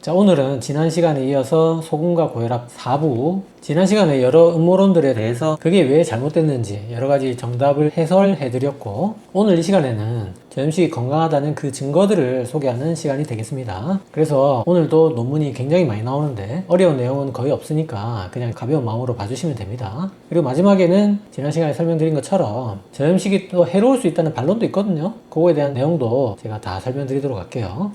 자, 오늘은 지난 시간에 이어서 소금과 고혈압 4부. 지난 시간에 여러 음모론들에 대해서 그게 왜 잘못됐는지 여러 가지 정답을 해설해 드렸고, 오늘 이 시간에는 저염식이 건강하다는 그 증거들을 소개하는 시간이 되겠습니다. 그래서 오늘도 논문이 굉장히 많이 나오는데 어려운 내용은 거의 없으니까 그냥 가벼운 마음으로 봐주시면 됩니다. 그리고 마지막에는 지난 시간에 설명드린 것처럼 저염식이 또 해로울 수 있다는 반론도 있거든요. 그거에 대한 내용도 제가 다 설명드리도록 할게요.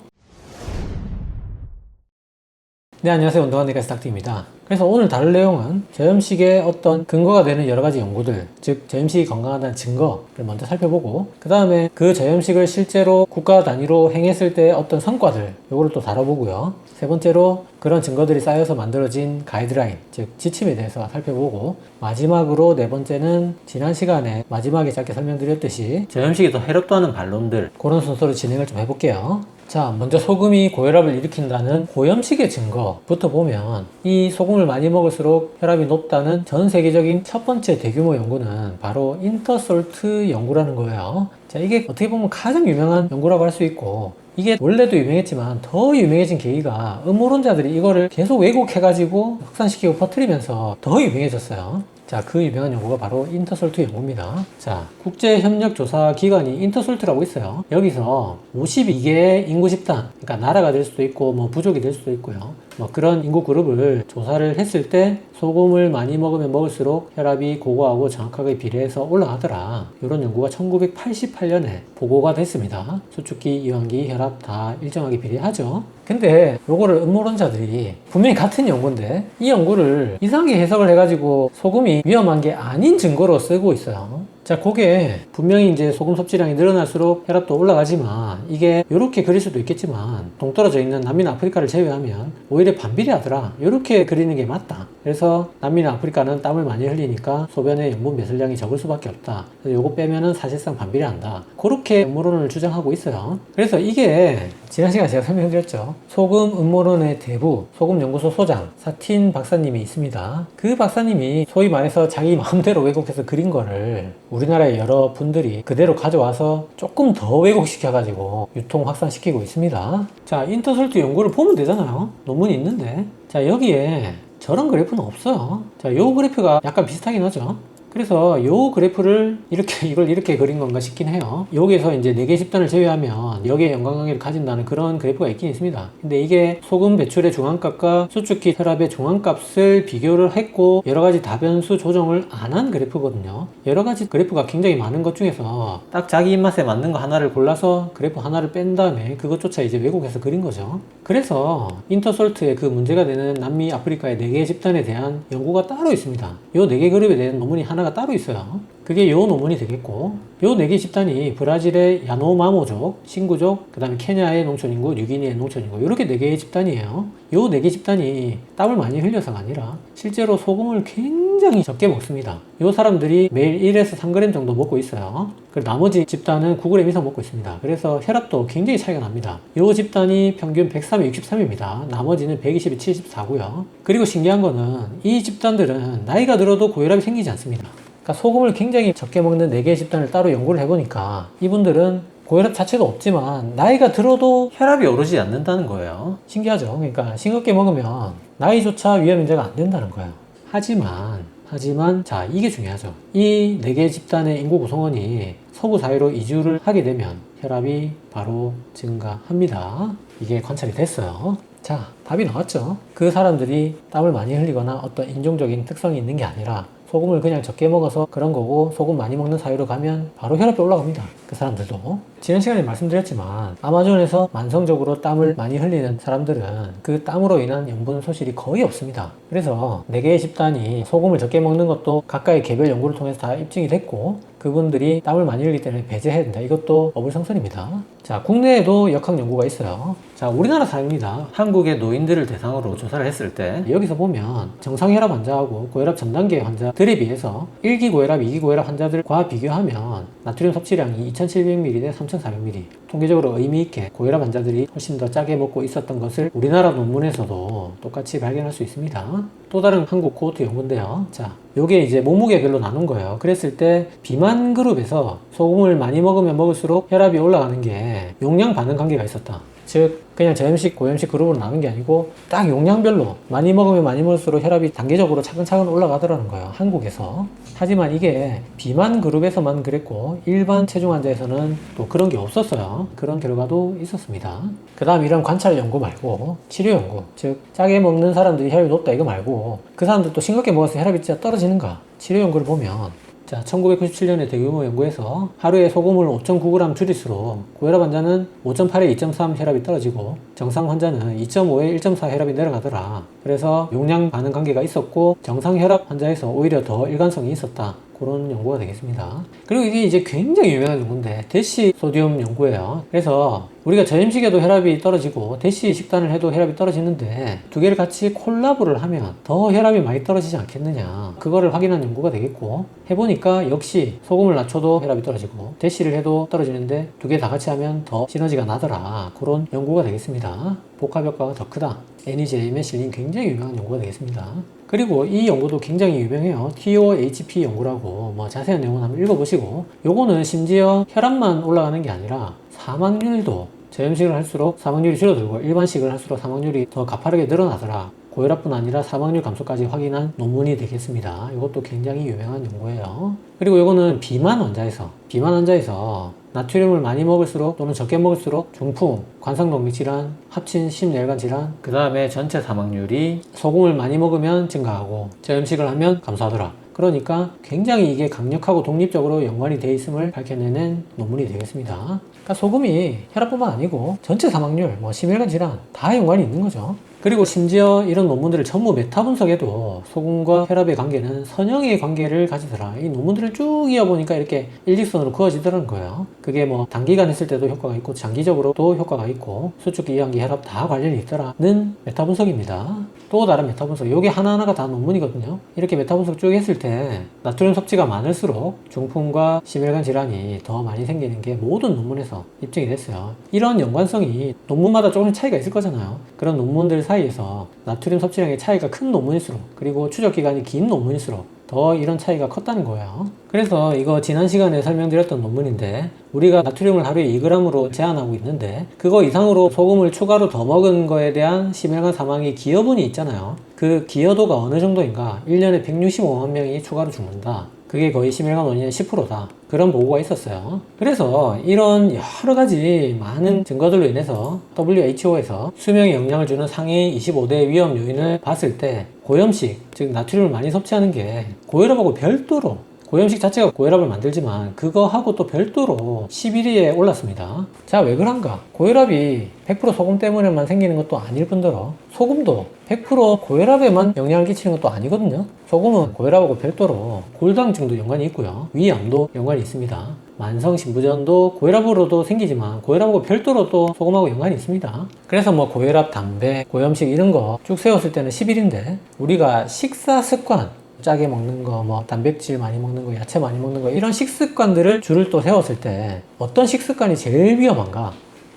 네, 안녕하세요. 내과 스탁트입니다. 그래서 오늘 다룰 내용은 저염식의 어떤 근거가 되는 여러 가지 연구들, 즉 저염식이 건강하다는 증거를 먼저 살펴보고 그 다음에 그 저염식을 실제로 국가 단위로 행했을 때 어떤 성과들, 요거를 또 다뤄보고요. 세 번째로 그런 증거들이 쌓여서 만들어진 가이드라인, 즉 지침에 대해서 살펴보고 마지막으로 네 번째는 지난 시간에 마지막에 짧게 설명드렸듯이 저염식이 더 해롭다는 반론들 그런 순서로 진행을 좀 해볼게요. 자, 먼저 소금이 고혈압을 일으킨다는 고염식의 증거부터 보면 이 소금을 많이 먹을수록 혈압이 높다는 전 세계적인 첫 번째 대규모 연구는 바로 인터솔트 연구라는 거예요. 자, 이게 어떻게 보면 가장 유명한 연구라고 할 수 있고 이게 원래도 유명했지만 더 유명해진 계기가 음모론자들이 이거를 계속 왜곡해가지고 확산시키고 퍼뜨리면서 더 유명해졌어요. 자, 그 유명한 연구가 바로 인터솔트 연구입니다. 자, 국제협력조사기관이 인터솔트라고 있어요. 여기서 52개의 인구 집단, 그러니까 나라가 될 수도 있고, 뭐 부족이 될 수도 있고요. 뭐 그런 인구 그룹을 조사를 했을 때 소금을 많이 먹으면 먹을수록 혈압이 고고하고 정확하게 비례해서 올라가더라. 이런 연구가 1988년에 보고가 됐습니다. 수축기, 이완기, 혈압 다 일정하게 비례하죠. 근데 요거를 음모론자들이 분명히 같은 연구인데 이 연구를 이상하게 해석을 해가지고 소금이 위험한 게 아닌 증거로 쓰고 있어요. 자, 그게 분명히 이제 소금 섭취량이 늘어날수록 혈압도 올라가지만 이게 이렇게 그릴 수도 있겠지만 동떨어져 있는 남미나 아프리카를 제외하면 오히려 반비례하더라. 이렇게 그리는 게 맞다. 그래서 남미나 아프리카는 땀을 많이 흘리니까 소변의 염분 배설량이 적을 수밖에 없다. 그래서 요거 빼면은 사실상 반비례 한다. 그렇게 음모론을 주장하고 있어요. 그래서 이게 지난 시간에 제가 설명드렸죠. 소금 음모론의 대부, 소금 연구소 소장 사틴 박사님이 있습니다. 그 박사님이 소위 말해서 자기 마음대로 왜곡해서 그린 거를 우리나라의 여러 분들이 그대로 가져와서 조금 더 왜곡시켜 가지고 유통 확산시키고 있습니다. 자, 인터솔트 연구를 보면 되잖아요. 논문이 있는데. 자, 여기에 저런 그래프는 없어요. 자, 요 그래프가 약간 비슷하긴 하죠. 그래서 요 그래프를 이렇게 이걸 이렇게 그린 건가 싶긴 해요. 여기에서 이제 4개 집단을 제외하면 여기에 연관관계를 가진다는 그런 그래프가 있긴 있습니다. 근데 이게 소금 배출의 중앙값과 수축기 혈압의 중앙값을 비교를 했고 여러 가지 다변수 조정을 안 한 그래프거든요. 여러 가지 그래프가 굉장히 많은 것 중에서 딱 자기 입맛에 맞는 거 하나를 골라서 그래프 하나를 뺀 다음에 그것조차 이제 왜곡해서 그린 거죠. 그래서 인터솔트의 그 문제가 되는 남미 아프리카의 4개 집단에 대한 연구가 따로 있습니다. 요 4개 그룹에 대한 논문이 하나 가 따로 있어요. 그게 요 논문이 되겠고 요 4개 집단이 브라질의 야노마모족, 신구족, 그 다음에 케냐의 농촌인구, 뉴기니의 농촌인구 이렇게 4개의 집단이에요. 요 4개 집단이 땀을 많이 흘려서가 아니라 실제로 소금을 굉장히 적게 먹습니다. 요 사람들이 매일 1에서 3g 정도 먹고 있어요. 그리고 나머지 집단은 9g 이상 먹고 있습니다. 그래서 혈압도 굉장히 차이가 납니다. 요 집단이 평균 103에 63입니다. 나머지는 120에 74고요. 그리고 신기한 거는 이 집단들은 나이가 들어도 고혈압이 생기지 않습니다. 그러니까 소금을 굉장히 적게 먹는 4개의 집단을 따로 연구를 해보니까 이분들은 고혈압 자체가 없지만 나이가 들어도 혈압이 오르지 않는다는 거예요. 신기하죠? 그러니까 싱겁게 먹으면 나이조차 위험 인자가 안 된다는 거예요. 하지만 하지만 자 이게 중요하죠. 이 4개 집단의 인구 구성원이 서부 사회로 이주를 하게 되면 혈압이 바로 증가합니다. 이게 관찰이 됐어요. 자, 답이 나왔죠. 그 사람들이 땀을 많이 흘리거나 어떤 인종적인 특성이 있는 게 아니라 소금을 그냥 적게 먹어서 그런 거고 소금 많이 먹는 사회로 가면 바로 혈압이 올라갑니다. 그 사람들도. 지난 시간에 말씀드렸지만 아마존에서 만성적으로 땀을 많이 흘리는 사람들은 그 땀으로 인한 염분 소실이 거의 없습니다. 그래서 4개의 집단이 소금을 적게 먹는 것도 각각의 개별 연구를 통해서 다 입증이 됐고 그분들이 땀을 많이 흘리기 때문에 배제해야 된다. 이것도 어불성설입니다. 자, 국내에도 역학 연구가 있어요. 자, 우리나라 사례입니다. 한국의 노인들을 대상으로 조사를 했을 때 여기서 보면 정상혈압 환자하고 고혈압 전 단계 환자들에 비해서 1기 고혈압, 2기 고혈압 환자들과 비교하면 나트륨 섭취량이 2700ml 대 3400ml 통계적으로 의미 있게 고혈압 환자들이 훨씬 더 짜게 먹고 있었던 것을 우리나라 논문에서도 똑같이 발견할 수 있습니다. 또 다른 한국 코호트 연구인데요. 자, 요게 이제 몸무게별로 나눈 거예요. 그랬을 때 비만 그룹에서 소금을 많이 먹으면 먹을수록 혈압이 올라가는 게 용량 반응 관계가 있었다. 즉 그냥 저염식, 고염식 그룹으로 나눈 게 아니고 딱 용량별로 많이 먹으면 많이 먹을수록 혈압이 단계적으로 차근차근 올라가더라는 거예요. 한국에서. 하지만 이게 비만 그룹에서만 그랬고 일반 체중 환자에서는 또 그런 게 없었어요. 그런 결과도 있었습니다. 그 다음 이런 관찰 연구 말고 치료 연구. 즉 짜게 먹는 사람들이 혈압이 높다 이거 말고 그 사람들 또 싱겁게 먹어서 혈압이 진짜 떨어지는가. 치료 연구를 보면 자, 1997년에 대규모 연구에서 하루에 소금을 5.9g 줄일수록 고혈압 환자는 5.8에 2.3 혈압이 떨어지고 정상 환자는 2.5에 1.4 혈압이 내려가더라. 그래서 용량 반응 관계가 있었고 정상 혈압 환자에서 오히려 더 일관성이 있었다. 그런 연구가 되겠습니다. 그리고 이게 이제 굉장히 유명한 연구인데 대시 소디움 연구예요. 그래서 우리가 저염식에도 혈압이 떨어지고 대시 식단을 해도 혈압이 떨어지는데 두 개를 같이 콜라보를 하면 더 혈압이 많이 떨어지지 않겠느냐. 그거를 확인한 연구가 되겠고 해보니까 역시 소금을 낮춰도 혈압이 떨어지고 대시를 해도 떨어지는데 두 개 다 같이 하면 더 시너지가 나더라. 그런 연구가 되겠습니다. 복합 효과가 더 크다. NEJM에 실린 굉장히 유명한 연구가 되겠습니다 그리고 이 연구도 굉장히 유명해요. TOHP 연구라고 뭐 자세한 내용은 한번 읽어보시고 요거는 심지어 혈압만 올라가는 게 아니라 사망률도 저염식을 할수록 사망률이 줄어들고 일반식을 할수록 사망률이 더 가파르게 늘어나더라. 고혈압뿐 아니라 사망률 감소까지 확인한 논문이 되겠습니다. 이것도 굉장히 유명한 연구예요. 그리고 이거는 비만 환자에서 비만 환자에서 나트륨을 많이 먹을수록 또는 적게 먹을수록 중풍, 관상동맥 질환, 합친 심혈관 질환, 그 다음에 전체 사망률이 소금을 많이 먹으면 증가하고 저염식을 하면 감소하더라. 그러니까 굉장히 이게 강력하고 독립적으로 연관이 돼 있음을 밝혀내는 논문이 되겠습니다. 그러니까 소금이 혈압뿐만 아니고 전체 사망률, 뭐 심혈관 질환 다 연관이 있는 거죠. 그리고 심지어 이런 논문들을 전부 메타 분석에도 소금과 혈압의 관계는 선형의 관계를 가지더라. 이 논문들을 쭉 이어보니까 이렇게 일직선으로 그어지더라는 거예요. 그게 뭐 단기간 했을 때도 효과가 있고 장기적으로도 효과가 있고 수축기, 이완기, 혈압 다 관련이 있더라는 메타 분석입니다. 또 다른 메타 분석. 요게 하나하나가 다 논문이거든요. 이렇게 메타 분석 쭉 했을 때 나트륨 섭취가 많을수록 중풍과 심혈관 질환이 더 많이 생기는 게 모든 논문에서 입증이 됐어요. 이런 연관성이 논문마다 조금 차이가 있을 거잖아요. 그런 논문들 사이 에서 나트륨 섭취량의 차이가 큰 논문일수록 그리고 추적 기간이 긴 논문일수록 더 이런 차이가 컸다는 거예요. 그래서 이거 지난 시간에 설명드렸던 논문인데 우리가 나트륨을 하루에 2g으로 제한하고 있는데 그거 이상으로 소금을 추가로 더 먹은 거에 대한 심혈관 사망의 기여분이 있잖아요. 그 기여도가 어느 정도인가? 1년에 165만 명이 추가로 죽는다. 그게 거의 심혈관 원인의 10%다. 그런 보고가 있었어요. 그래서 이런 여러 가지 많은 증거들로 인해서 WHO에서 수명에 영향을 주는 상위 25대 위험 요인을 봤을 때 고염식, 즉 나트륨을 많이 섭취하는 게 고혈압하고 별도로 고염식 자체가 고혈압을 만들지만 그거하고 또 별도로 11위에 올랐습니다. 자, 왜 그런가? 고혈압이 100% 소금 때문에만 생기는 것도 아닐 뿐더러 소금도 100% 고혈압에만 영향을 끼치는 것도 아니거든요. 소금은 고혈압하고 별도로 골다공증도 연관이 있고요. 위암도 연관이 있습니다. 만성 신부전도 고혈압으로도 생기지만 고혈압하고 별도로 또 소금하고 연관이 있습니다. 그래서 뭐 고혈압, 담배, 고염식 이런 거 쭉 세웠을 때는 11인데 우리가 식사 습관 짜게 먹는 거, 뭐 단백질 많이 먹는 거, 야채 많이 먹는 거 이런 식습관들을 줄을 또 세웠을 때 어떤 식습관이 제일 위험한가?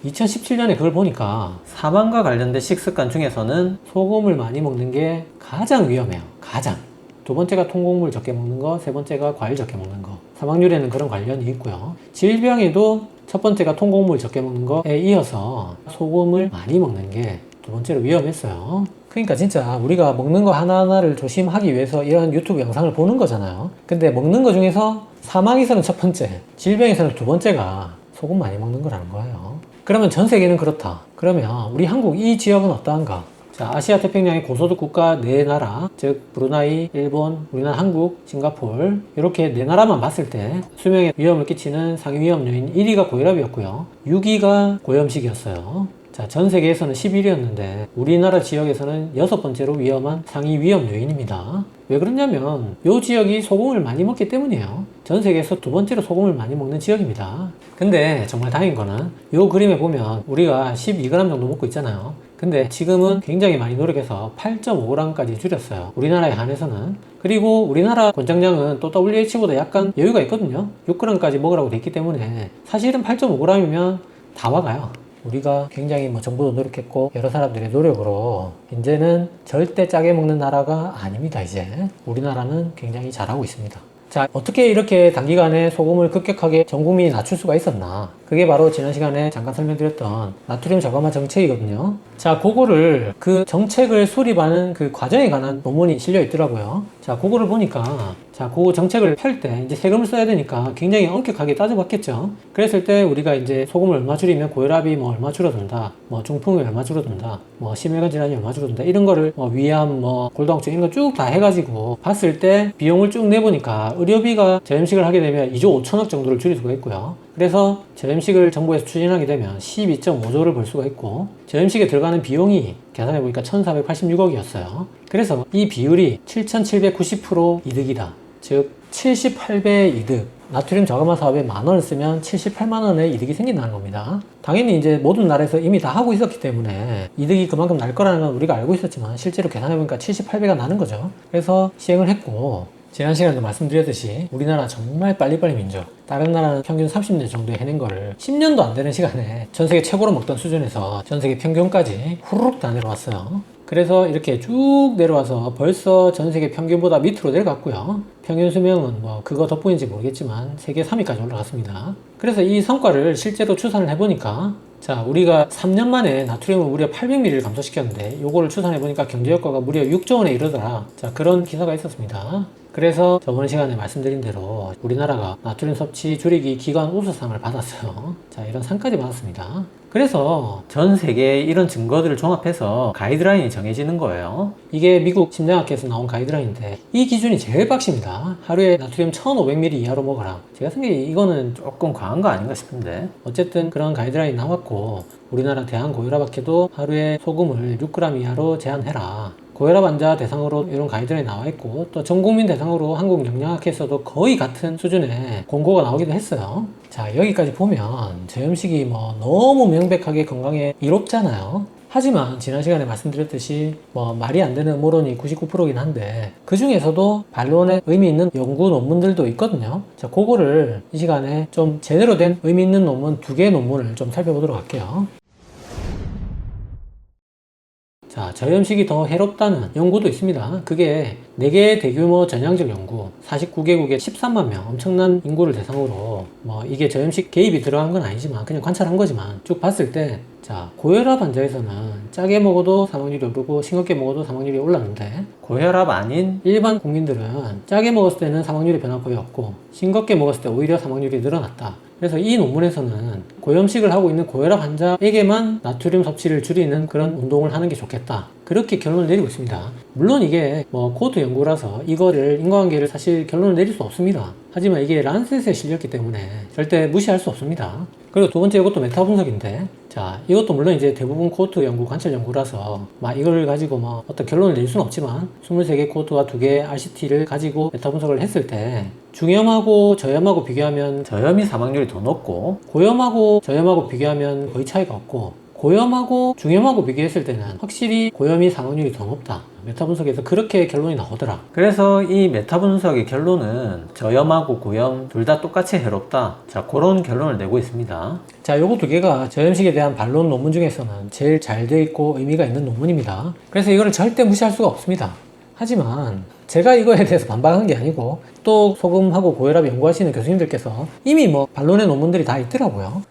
2017년에 그걸 보니까 사망과 관련된 식습관 중에서는 소금을 많이 먹는 게 가장 위험해요. 가장. 두 번째가 통곡물 적게 먹는 거, 세 번째가 과일 적게 먹는 거. 사망률에는 그런 관련이 있고요. 질병에도 첫 번째가 통곡물 적게 먹는 거에 이어서 소금을 많이 먹는 게 두 번째로 위험했어요. 그러니까 진짜 우리가 먹는 거 하나하나를 조심하기 위해서 이런 유튜브 영상을 보는 거잖아요. 근데 먹는 거 중에서 사망에서는 첫 번째, 질병에서는 두 번째가 소금 많이 먹는 거라는 거예요. 그러면 전 세계는 그렇다. 그러면 우리 한국 이 지역은 어떠한가? 자, 아시아 태평양의 고소득 국가 네 나라, 즉 브루나이, 일본, 우리나라, 한국, 싱가폴 이렇게 네 나라만 봤을 때 수명에 위험을 끼치는 상위 위험 요인 1위가 고혈압이었고요. 6위가 고염식이었어요. 자, 전 세계에서는 11위였는데 우리나라 지역에서는 여섯 번째로 위험한 상위 위험 요인입니다. 왜 그러냐면 이 지역이 소금을 많이 먹기 때문이에요. 전 세계에서 두 번째로 소금을 많이 먹는 지역입니다. 근데 정말 다행인 거는 이 그림에 보면 우리가 12g 정도 먹고 있잖아요. 근데 지금은 굉장히 많이 노력해서 8.5g까지 줄였어요. 우리나라에 한해서는. 그리고 우리나라 권장량은 또 WH보다 약간 여유가 있거든요. 6g까지 먹으라고 돼 있기 때문에 사실은 8.5g이면 다 와가요. 우리가 굉장히 뭐 정부도 노력했고 여러 사람들의 노력으로 이제는 절대 짜게 먹는 나라가 아닙니다 이제. 우리나라는 굉장히 잘하고 있습니다 자, 어떻게 이렇게 단기간에 소금을 급격하게 전 국민이 낮출 수가 있었나? 그게 바로 지난 시간에 잠깐 설명드렸던 나트륨 저감화 정책이거든요. 자, 그거를 그 정책을 수립하는 그 과정에 관한 논문이 실려 있더라고요. 자, 그거를 보니까 자, 그 정책을 펼 때 이제 세금을 써야 되니까 굉장히 엄격하게 따져봤겠죠. 그랬을 때 우리가 이제 소금을 얼마 줄이면 고혈압이 뭐 얼마 줄어든다, 뭐 중풍이 얼마 줄어든다, 뭐 심혈관 질환이 얼마 줄어든다 이런 거를 뭐 위암, 뭐 골다공증 이런 거 쭉 다 해가지고 봤을 때 비용을 쭉 내보니까 의료비가 저염식을 하게 되면 2조 5천억 정도를 줄일 수가 있고요. 그래서 저염식을 정부에서 추진하게 되면 12.5조를 벌 수가 있고 저염식에 들어가는 비용이 계산해 보니까 1,486억이었어요. 그래서 이 비율이 7,790% 이득이다. 즉 78배의 이득. 나트륨 저감화 사업에 만 원을 쓰면 78만 원의 이득이 생긴다는 겁니다. 당연히 이제 모든 나라에서 이미 다 하고 있었기 때문에 이득이 그만큼 날 거라는 건 우리가 알고 있었지만 실제로 계산해 보니까 78배가 나는 거죠. 그래서 시행을 했고 지난 시간에도 말씀드렸듯이 우리나라 정말 빨리빨리 민족. 다른 나라는 평균 30년 정도 해낸 거를 10년도 안 되는 시간에 전 세계 최고로 먹던 수준에서 전 세계 평균까지 후루룩 다 내려왔어요. 그래서 이렇게 쭉 내려와서 벌써 전 세계 평균보다 밑으로 내려갔고요. 평균 수명은 뭐 그거 덕분인지 모르겠지만 세계 3위까지 올라갔습니다. 그래서 이 성과를 실제로 추산을 해보니까 자, 우리가 3년 만에 나트륨을 무려 800ml를 감소시켰는데 요거를 추산해 보니까 경제 효과가 무려 6조 원에 이르더라. 자, 그런 기사가 있었습니다. 그래서 저번 시간에 말씀드린 대로 우리나라가 나트륨 섭취 줄이기 기관 우수상을 받았어요. 자, 이런 상까지 받았습니다. 그래서 전 세계의 이런 증거들을 종합해서 가이드라인이 정해지는 거예요. 이게 미국 심장학회에서 나온 가이드라인인데 이 기준이 제일 빡십니다. 하루에 나트륨 1500ml 이하로 먹어라. 제가 생각에 이거는 조금 과한 거 아닌가 싶은데 어쨌든 그런 가이드라인이 나왔고 우리나라 대한고혈압학회도 하루에 소금을 6g 이하로 제한해라. 고혈압 환자 대상으로 이런 가이드라인이 나와 있고 또 전 국민 대상으로 한국 영양학회에서도 거의 같은 수준의 공고가 나오기도 했어요. 자 여기까지 보면 저염식이 뭐 너무 명백하게 건강에 이롭잖아요. 하지만 지난 시간에 말씀드렸듯이 뭐 말이 안 되는 음모론이 99%긴 한데 그 중에서도 반론에 의미 있는 연구 논문들도 있거든요. 자, 그거를 이 시간에 좀 제대로 된 의미 있는 논문 두 개의 논문을 좀 살펴보도록 할게요. 자, 저염식이 더 해롭다는 연구도 있습니다. 그게 4개의 대규모 전향적 연구, 49개국에 13만 명, 엄청난 인구를 대상으로, 뭐, 이게 저염식 개입이 들어간 건 아니지만, 그냥 관찰한 거지만, 쭉 봤을 때, 자, 고혈압 환자에서는 짜게 먹어도 사망률이 오르고, 싱겁게 먹어도 사망률이 올랐는데, 고혈압 아닌 일반 국민들은 짜게 먹었을 때는 사망률이 변화 거의 없고, 싱겁게 먹었을 때 오히려 사망률이 늘어났다. 그래서 이 논문에서는 고염식을 하고 있는 고혈압 환자에게만 나트륨 섭취를 줄이는 그런 운동을 하는 게 좋겠다. 그렇게 결론을 내리고 있습니다. 물론 이게 뭐 코드 연구라서 이거를 인과관계를 사실 결론을 내릴 수 없습니다. 하지만 이게 란셋에 실렸기 때문에 절대 무시할 수 없습니다. 그리고 두 번째 이것도 메타 분석인데 자 이것도 물론 이제 대부분 코트 연구 관찰 연구라서 막 이걸 가지고 뭐 어떤 결론을 낼 수는 없지만 23개 코트와 2개 RCT를 가지고 메타 분석을 했을 때 중염하고 저염하고 비교하면 저염이 사망률이 더 높고 고염하고 저염하고 비교하면 거의 차이가 없고 고염하고 중염하고 비교했을 때는 확실히 고염이 사망률이 더 높다. 메타 분석에서 그렇게 결론이 나오더라. 그래서 이 메타 분석의 결론은 저염하고 고염 둘 다 똑같이 해롭다. 자, 그런 결론을 내고 있습니다. 자, 요거 두 개가 저염식에 대한 반론 논문 중에서는 제일 잘 돼 있고 의미가 있는 논문입니다. 그래서 이거를 절대 무시할 수가 없습니다. 하지만 제가 이거에 대해서 반박한 게 아니고 또 소금하고 고혈압 연구하시는 교수님들께서 이미 뭐 반론의 논문들이 다 있더라고요.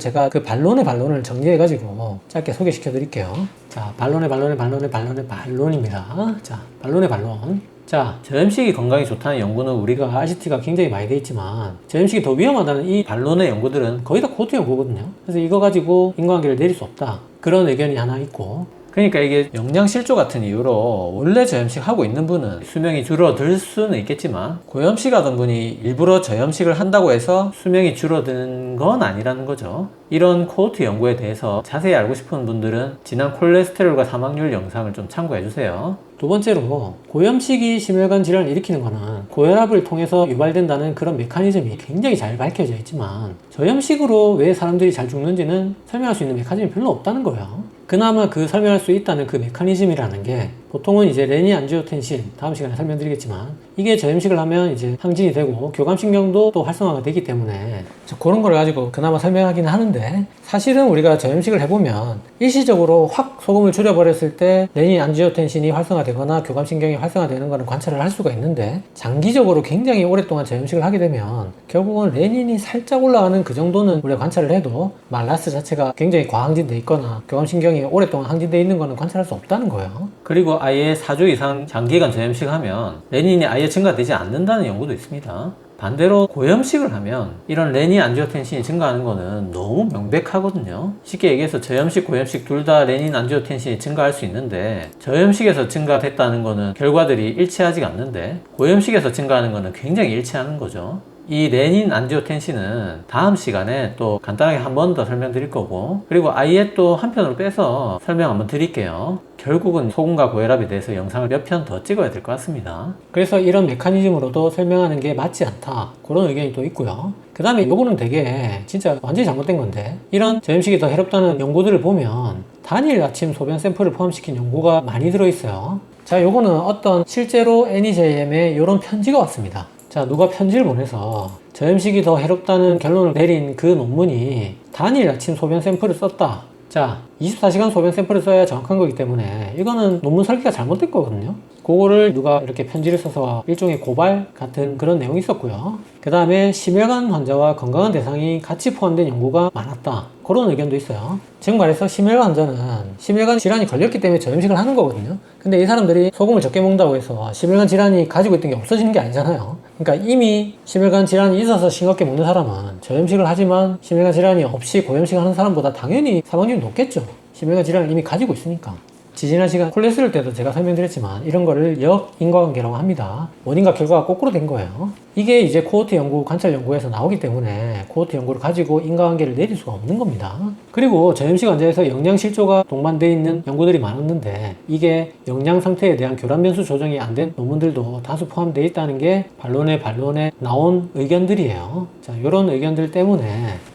제가 그 반론의 반론을 정리해가지고 짧게 소개시켜 드릴게요. 자, 반론의 반론의 반론의 반론의 반론입니다. 자, 반론의 반론. 자, 저염식이 건강에 좋다는 연구는 우리가 RCT가 굉장히 많이 돼 있지만 저염식이 더 위험하다는 이 반론의 연구들은 거의 다 코트 연구거든요. 그래서 이거 가지고 인과관계를 내릴 수 없다. 그런 의견이 하나 있고 그러니까 이게 영양실조 같은 이유로 원래 저염식 하고 있는 분은 수명이 줄어들 수는 있겠지만 고염식 하던 분이 일부러 저염식을 한다고 해서 수명이 줄어드는 건 아니라는 거죠. 이런 코호트 연구에 대해서 자세히 알고 싶은 분들은 지난 콜레스테롤과 사망률 영상을 좀 참고해 주세요. 두 번째로 고염식이 심혈관 질환을 일으키는 거는 고혈압을 통해서 유발된다는 그런 메커니즘이 굉장히 잘 밝혀져 있지만 저염식으로 왜 사람들이 잘 죽는지는 설명할 수 있는 메커니즘이 별로 없다는 거예요. 그나마 그 설명할 수 있다는 그 메커니즘이라는 게 보통은 이제 레닌 안지오텐신 다음 시간에 설명드리겠지만 이게 저염식을 하면 이제 항진이 되고 교감신경도 또 활성화가 되기 때문에 저 그런 걸 가지고 그나마 설명하기는 하는데 사실은 우리가 저염식을 해보면 일시적으로 확 소금을 줄여버렸을 때 레닌 안지오텐신이 활성화되거나 교감신경이 활성화되는 거는 관찰을 할 수가 있는데 장기적으로 굉장히 오랫동안 저염식을 하게 되면 결국은 레닌이 살짝 올라가는 그 정도는 우리가 관찰을 해도 말라스 자체가 굉장히 과항진돼 있거나 교감신경이 오랫동안 항진돼 있는 거는 관찰할 수 없다는 거예요. 그리고 아예 4주 이상 장기간 저염식 하면 레닌이 아예 증가되지 않는다는 연구도 있습니다. 반대로 고염식을 하면 이런 레닌 안지오텐신이 증가하는 거는 너무 명백하거든요. 쉽게 얘기해서 저염식, 고염식 둘 다 레닌 안지오텐신이 증가할 수 있는데 저염식에서 증가됐다는 거는 결과들이 일치하지가 않는데 고염식에서 증가하는 거는 굉장히 일치하는 거죠. 이 레닌 안지오텐신은 다음 시간에 또 간단하게 한 번 더 설명드릴 거고 그리고 아예 또 한편으로 빼서 설명 한번 드릴게요. 결국은 소금과 고혈압에 대해서 영상을 몇 편 더 찍어야 될 것 같습니다. 그래서 이런 메커니즘으로도 설명하는 게 맞지 않다 그런 의견이 또 있고요 그 다음에 요거는 되게 진짜 완전히 잘못된 건데 이런 저염식이 더 해롭다는 연구들을 보면 단일 아침 소변 샘플을 포함시킨 연구가 많이 들어있어요 자 요거는 어떤 실제로 NEJM에 이런 편지가 왔습니다 자 누가 편지를 보내서 저염식이 더 해롭다는 결론을 내린 그 논문이 단일 아침 소변 샘플을 썼다. 자, 24시간 소변 샘플을 써야 정확한 거기 때문에 이거는 논문 설계가 잘못된 거거든요. 그거를 누가 이렇게 편지를 써서 일종의 고발 같은 그런 내용이 있었고요. 그 다음에 심혈관 환자와 건강한 대상이 같이 포함된 연구가 많았다. 그런 의견도 있어요. 즉 말해서 심혈관 환자는 심혈관 질환이 걸렸기 때문에 저염식을 하는 거거든요. 근데 이 사람들이 소금을 적게 먹는다고 해서 심혈관 질환이 가지고 있던 게 없어지는 게 아니잖아요. 그러니까 이미 심혈관 질환이 있어서 싱겁게 먹는 사람은 저염식을 하지만 심혈관 질환이 없이 고염식 하는 사람보다 당연히 사망률이 높겠죠. 심혈관 질환을 이미 가지고 있으니까. 지지난 시간 콜레스테롤 때도 제가 설명드렸지만 이런 거를 역인과관계라고 합니다. 원인과 결과가 거꾸로 된 거예요. 이게 이제 코호트 연구, 관찰 연구에서 나오기 때문에 코호트 연구를 가지고 인과관계를 내릴 수가 없는 겁니다. 그리고 저염식 환자에서 영양 실조가 동반되어 있는 연구들이 많았는데 이게 영양 상태에 대한 교란 변수 조정이 안 된 논문들도 다수 포함되어 있다는 게 반론에 반론에 나온 의견들이에요. 자, 이런 의견들 때문에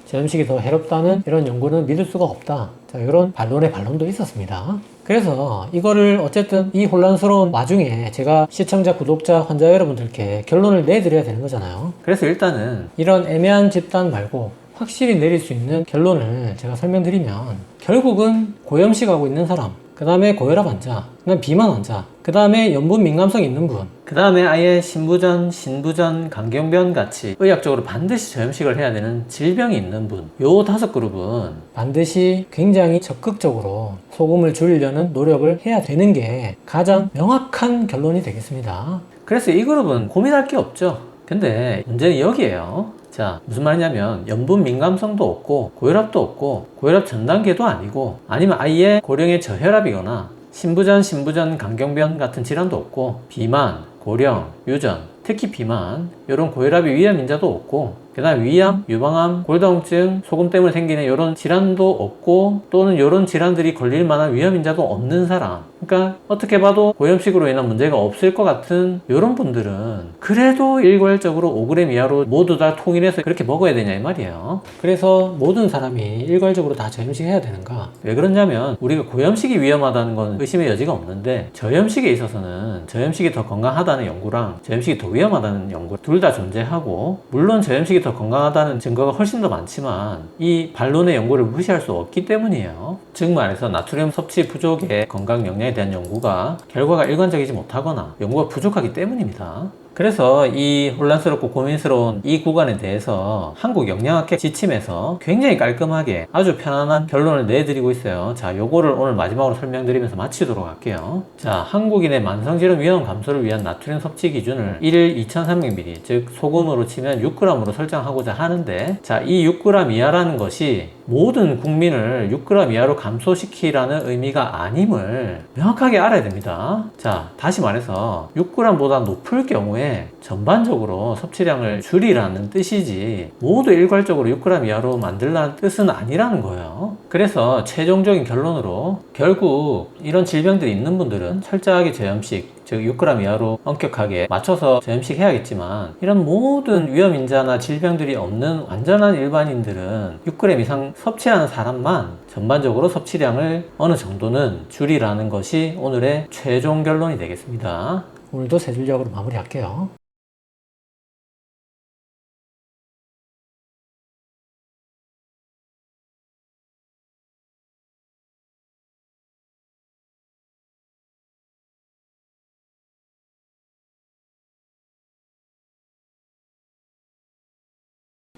저염식이 더 해롭다는 이런 연구는 믿을 수가 없다. 자, 이런 반론의 반론도 있었습니다. 그래서 이거를 어쨌든 이 혼란스러운 와중에 제가 시청자, 구독자, 환자 여러분들께 결론을 내드려야 되는 거잖아요. 그래서 일단은 이런 애매한 집단 말고 확실히 내릴 수 있는 결론을 제가 설명드리면 결국은 고염식하고 있는 사람, 그 다음에 고혈압 환자, 그 다음에 비만 환자, 그 다음에 염분 민감성 있는 분, 그 다음에 아예 신부전, 신부전, 강경변 같이 의학적으로 반드시 저염식을 해야 되는 질병이 있는 분, 요 다섯 그룹은 반드시 굉장히 적극적으로 소금을 줄이려는 노력을 해야 되는 게 가장 명확한 결론이 되겠습니다. 그래서 이 그룹은 고민할 게 없죠. 근데 문제는 여기에요. 자, 무슨 말이냐면 염분 민감성도 없고 고혈압도 없고 고혈압 전 단계도 아니고 아니면 아예 고령의 저혈압이거나 신부전, 신부전, 강경변 같은 질환도 없고 비만, 고령, 유전, 특히 비만 이런 고혈압이 위험 인자도 없고 그다음 위암, 유방암, 골다공증, 소금 때문에 생기는 이런 질환도 없고 또는 이런 질환들이 걸릴 만한 위험 인자도 없는 사람. 그러니까 어떻게 봐도 고염식으로 인한 문제가 없을 것 같은 이런 분들은 그래도 일괄적으로 5g 이하로 모두 다 통일해서 그렇게 먹어야 되냐 이 말이에요. 그래서 모든 사람이 일괄적으로 다 저염식 해야 되는가? 왜 그러냐면 우리가 고염식이 위험하다는 건 의심의 여지가 없는데 저염식에 있어서는 저염식이 더 건강하다는 연구랑 저염식이 더 위험하다는 연구 둘 다 존재하고 물론 저염식이 더 건강하다는 증거가 훨씬 더 많지만 이 반론의 연구를 무시할 수 없기 때문이에요. 즉 말해서 나트륨 섭취 부족의 건강 영향에 대한 연구가 결과가 일관적이지 못하거나 연구가 부족하기 때문입니다. 그래서 이 혼란스럽고 고민스러운 이 구간에 대해서 한국 영양학회 지침에서 굉장히 깔끔하게 아주 편안한 결론을 내드리고 있어요. 자, 요거를 오늘 마지막으로 설명드리면서 마치도록 할게요. 자, 한국인의 만성질환 위험 감소를 위한 나트륨 섭취 기준을 1일 2300ml, 즉 소금으로 치면 6g으로 설정하고자 하는데 자, 이 6g 이하라는 것이 모든 국민을 6g 이하로 감소시키라는 의미가 아님을 명확하게 알아야 됩니다. 자, 다시 말해서 6g보다 높을 경우에 전반적으로 섭취량을 줄이라는 뜻이지 모두 일괄적으로 6g 이하로 만들라는 뜻은 아니라는 거예요. 그래서 최종적인 결론으로 결국 이런 질병들이 있는 분들은 철저하게 저염식 즉 6g 이하로 엄격하게 맞춰서 저염식 해야겠지만 이런 모든 위험 인자나 질병들이 없는 완전한 일반인들은 6g 이상 섭취하는 사람만 전반적으로 섭취량을 어느 정도는 줄이라는 것이 오늘의 최종 결론이 되겠습니다. 오늘도 세 줄력으로 마무리할게요.